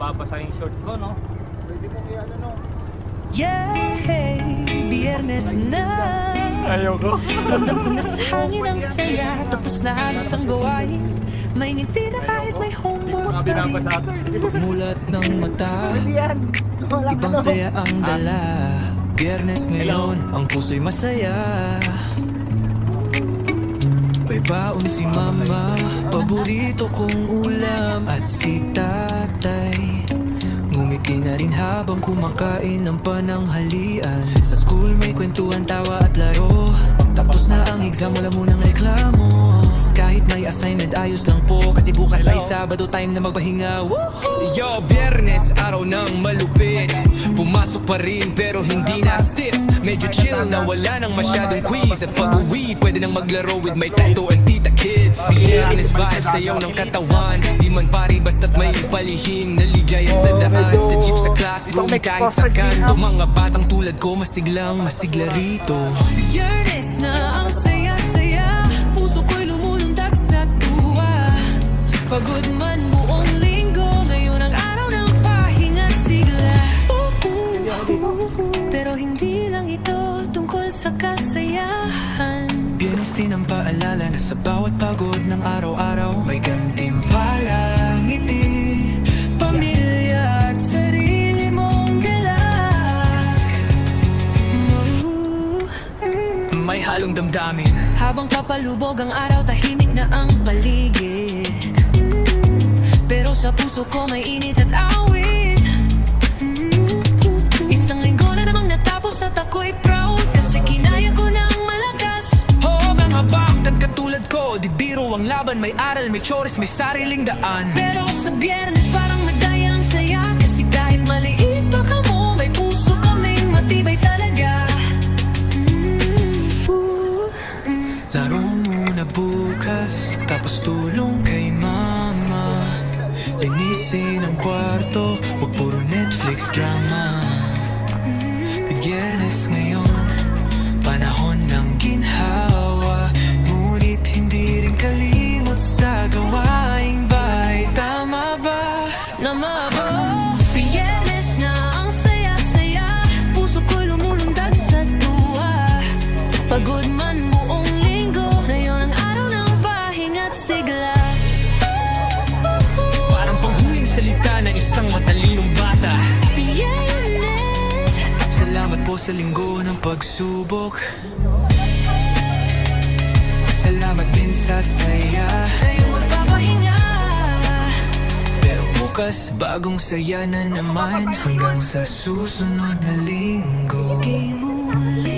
Mababasa yung short ko, no? Pwede mo kaya ano, no? Yeah, biyernes na. Ayoko. Ramdam ko na sa hangin ang saya. Tapos na halos ang gawain. May ngiti na kahit may homework pa rin. Mulat ng mata. Ibang saya ang dala. Biyernes ngayon, ang puso'y masaya. May baon si mama. Paborito kong ulam At si tatay Ngumiti na rin habang kumakain ng pananghalian. Sa school may kwentuhan, tawa at laro. Tapos na ang exam, wala munang reklamo. Kahit may assignment, ayos lang po. Kasi bukas ay Sabado, time na magpahinga. Woohoo! Yo, biyernes, araw ng malupit. Pumasok pa rin pero hindi na stiff. Medyo chill na wala nang masyadong quiz. At pag uwi, pwede nang maglaro with my tato and tita kids. Biyernes vibes, sayaw ng katawan. Di man pari basta't may palihim Naligaya classroom Kahit sa kanto, mga batang tulad ko Masiglang, masigla rito. Biyernes na ang saya-saya Puso ko'y lumulundag sa tuwa. Pagod man buong linggo Ngayon ang araw ng pahinga sigla. Pero hindi lang ito tungkol sa kasayahan. Biyernes din ang paalala na sa bawat pagod ng araw-araw May gantimpala, ngiti, may halong damdamin. Habang papalubog ang araw, tahimik na ang paligid. Pero sa puso ko may init at awit. Isang linggo na namang natapos at ako'y proud Kasi kinaya ko ng malakas. Oo, mga bangtan katulad ko Di biro ang laban, may aral, may chores, may sariling daan. Pero sa biyernes parang Linisin ang kwarto. Huwag puro Netflix drama. Biyernes ngayon isang matalinong bata. Salamat po sa linggo ng pagsubok. Salamat din sa saya. Ngayong magpapahinga. Pero bukas bagong saya na naman. Hanggang sa susunod na linggo. Di mulit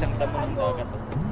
क्षमता म्हणून